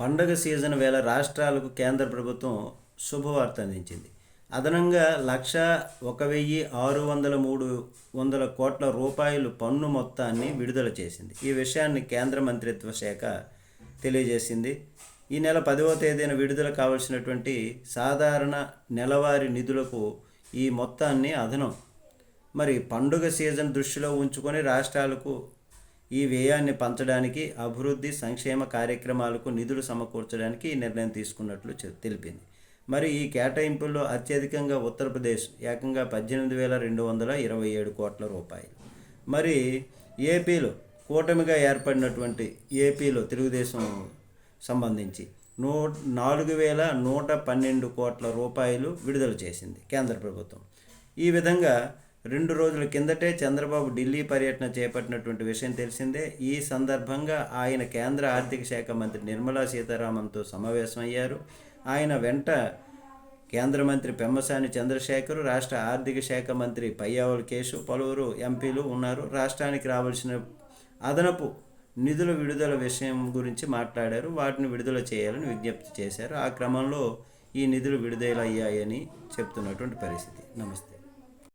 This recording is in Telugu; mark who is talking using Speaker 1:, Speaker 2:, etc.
Speaker 1: పండగ సీజన్ వేళ రాష్ట్రాలకు కేంద్ర ప్రభుత్వం శుభవార్త అందించింది. అదనంగా లక్ష ఒక వెయ్యి ఆరు వందల మూడు వందల కోట్ల రూపాయలు పన్ను మొత్తాన్ని విడుదల చేసింది. ఈ విషయాన్ని కేంద్ర మంత్రిత్వ శాఖ తెలియజేసింది. ఈ నెల పదవ తేదీన విడుదల కావలసినటువంటి సాధారణ నెలవారీ నిధులకు ఈ మొత్తాన్ని అదనం. మరి పండుగ సీజన్ దృష్టిలో ఉంచుకొని రాష్ట్రాలకు ఈ వ్యయాన్ని పంచడానికి అభివృద్ధి సంక్షేమ కార్యక్రమాలకు నిధులు సమకూర్చడానికి ఈ నిర్ణయం తీసుకున్నట్లు తెలిపింది. మరి ఈ కేటాయింపుల్లో అత్యధికంగా ఉత్తరప్రదేశ్ ఏకంగా పద్దెనిమిది వేల రెండు వందల ఇరవై ఏడు కోట్ల రూపాయలు. మరి ఏపీలో కూటమిగా ఏర్పడినటువంటి ఏపీలో తెలుగుదేశం సంబంధించి నూ నాలుగు వేల నూట పన్నెండు కోట్ల రూపాయలు విడుదల చేసింది కేంద్ర ప్రభుత్వం. ఈ విధంగా రెండు రోజుల కిందటే చంద్రబాబు ఢిల్లీ పర్యటన చేపట్టినటువంటి విషయం తెలిసిందే. ఈ సందర్భంగా ఆయన కేంద్ర ఆర్థిక శాఖ మంత్రి నిర్మలా సీతారామన్తో సమావేశమయ్యారు ఆయన వెంట కేంద్ర మంత్రి పెమ్మసాని చంద్రశేఖర్ రాష్ట్ర ఆర్థిక శాఖ మంత్రి పయ్యావుల కేశు పలువురు ఎంపీలు ఉన్నారు. రాష్ట్రానికి రావాల్సిన అదనపు నిధుల విడుదల విషయం గురించి మాట్లాడారు. వాటిని విడుదల చేయాలని విజ్ఞప్తి చేశారు. ఆ క్రమంలో ఈ నిధులు విడుదలయ్యాయని చెప్తున్నటువంటి పరిస్థితి. నమస్తే.